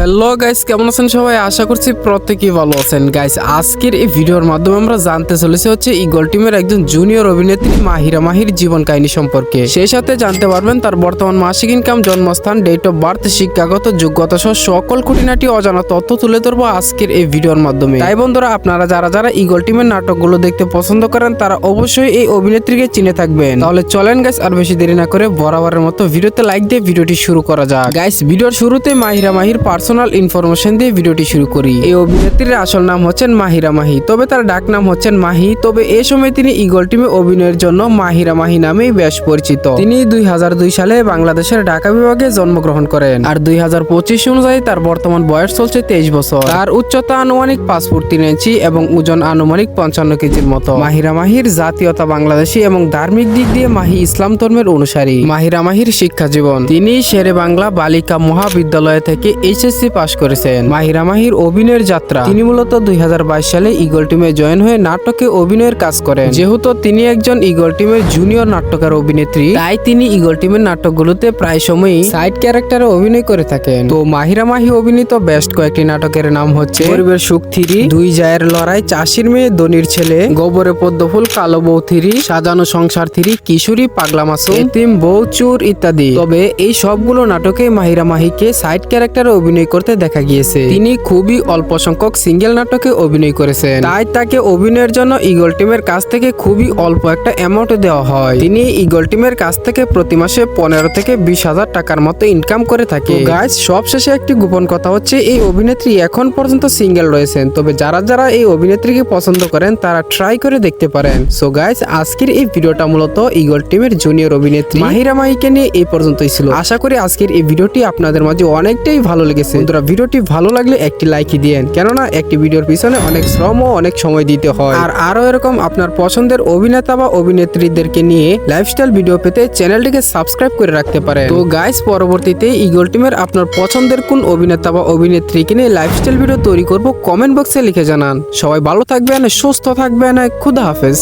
Hello guys, কেমন আছেন সবাই? আশা করছি প্রত্যেকেই ভালো আছেন। গাইস, আজকের এই ভিডিওর মাধ্যমে আমরা জানতে চলেছি হচ্ছে ইগল টিমের একজন জুনিয়র অভিনেত্রী মাহিরা মাহির জীবন কাহিনী সম্পর্কে। সেই সাথে জানতে পারবেন তার বর্তমান মাসিক ইনকাম, জন্মস্থান ডেট অফ বার্থ শিক্ষাগত যোগ্যতা সহ সকল খুঁটিনাটি অজানা তথ্য তুলে ধরবো আজকের এই ভিডিওর মাধ্যমে। তাই বন্ধুরা, আপনারা যারা যারা ইগল টিমের নাটকগুলো দেখতে পছন্দ করেন, তারা অবশ্যই এই অভিনেত্রীকে চিনে থাকবেন। তাহলে চলেন গাইস, আর বেশি দেরি না করে বরাবরের মতো ভিডিওতে লাইক দিয়ে ভিডিওটি শুরু করা যাক। গাইস, ভিডিওর শুরুতে মাহিরা মাহির পার্সোনাল ইনফরমেশন দিয়ে ভিডিওটি শুরু করি। এই অভিনেত্রীর আসল নাম হচ্ছেন মাহিরা মাহি। তবে তার ডাক নাম হচ্ছেন মাহি। তবে এই সময় তিনি ইগল টিমে অভিনয়ের জন্য মাহিরা মাহি নামেই বেশ পরিচিত। তিনি দুই হাজার দুই সালে বাংলাদেশের ঢাকা বিভাগে জন্মগ্রহণ করেন আর দুই হাজার পঁচিশ অনুযায়ী তার বর্তমান বয়স চলছে তেইশ বছর। তার উচ্চতা আনুমানিক পাঁচ ফুট তিন ইঞ্চি এবং ওজন আনুমানিক পঞ্চান্ন কেজির মতো। মাহিরা মাহির জাতীয়তা বাংলাদেশী এবং ধার্মিক দিক দিয়ে মাহি ইসলাম ধর্মের অনুসারী। মাহিরা মাহির শিক্ষা জীবন। তিনি শেরে বাংলা বালিকা মহাবিদ্যালয় থেকে এইচএসসি পাশ করেছেন। মাহিরা মাহির অভিনয়ের যাত্রা। তিনি মূলত দুই হাজার বাইশ সালে ইগল টিমে জয়েন হয়ে নাটকে অভিনয়ের কাজ করেন। যেহেতু তিনি একজন ইগল টিমের জুনিয়র নাট্যকার অভিনেত্রী, তাই তিনি ইগল টিমের নাটকগুলোতে প্রায় সময়ই সাইড ক্যারেক্টারে অভিনয় করে থাকেন। তো মাহিরা মাহি অভিনীত বেস্ট কয়েকটি নাটকের নাম হচ্ছে গরিবের সুখ থিরি, দুই জায়ের লড়াই, চাষির মেয়ে দনির ছেলে, গোবরে পদ্মফুল কালো বউ থিরি, সাজানো সংসার থিরি, কিশোরী পাগলা মাসুম, এতিম, বউ চুর ইত্যাদি। তবে এই সবগুলো নাটকে মাহিরা মাহিকে সাইড ক্যারেক্টারে অভিনয় করতে দেখা গিয়েছে। তিনি খুবই অল্প সংখ্যক সিঙ্গেল নাটকে অভিনয় করেছেন। তাই তাকে অভিনয়ের জন্য ইগল টিমের কাছ থেকে খুবই অল্প একটা অ্যামাউন্ট দেওয়া হয়। তিনি ইগল টিমের কাছ থেকে প্রতি মাসে পনেরো থেকে বিশ হাজার টাকার মতো ইনকাম করে থাকে। গাইজ সবশেষে একটি গোপন কথা হচ্ছে, এই অভিনেত্রী এখন পর্যন্ত সিঙ্গেল রয়েছেন। তবে যারা যারা এই অভিনেত্রীকে পছন্দ করেন, তারা ট্রাই করে দেখতে পারেন। সো গাইজ আজকের এই ভিডিওটা মূলত ইগল টিমের জুনিয়র অভিনেত্রী মাহিরা মাহিকে নিয়ে এই পর্যন্তই ছিল। আশা করি আজকের এই ভিডিওটি আপনাদের মাঝে অনেকটাই ভালো লেগেছে। বন্ধুরা, ভিডিওটি ভালো লাগলে একটি লাইকই দিয়েন, কেননা একটি ভিডিওর পিছনে অনেক শ্রম ও অনেক সময় দিতে হয়। আর আরও এরকম আপনার পছন্দের অভিনেতা বা অভিনেত্রীদেরকে নিয়ে লাইফস্টাইল ভিডিও পেতে চ্যানেলটিকে সাবস্ক্রাইব করে রাখতে পারেন। তো গাইস পরবর্তীতে ইগল টিমের আপনার পছন্দের কোন অভিনেতা বা অভিনেত্রীকে নিয়ে লাইফস্টাইল ভিডিও তৈরি করব কমেন্ট বক্সে লিখে জানান। সবাই ভালো থাকবেন, সুস্থ থাকবেন, খুদা হাফেজ।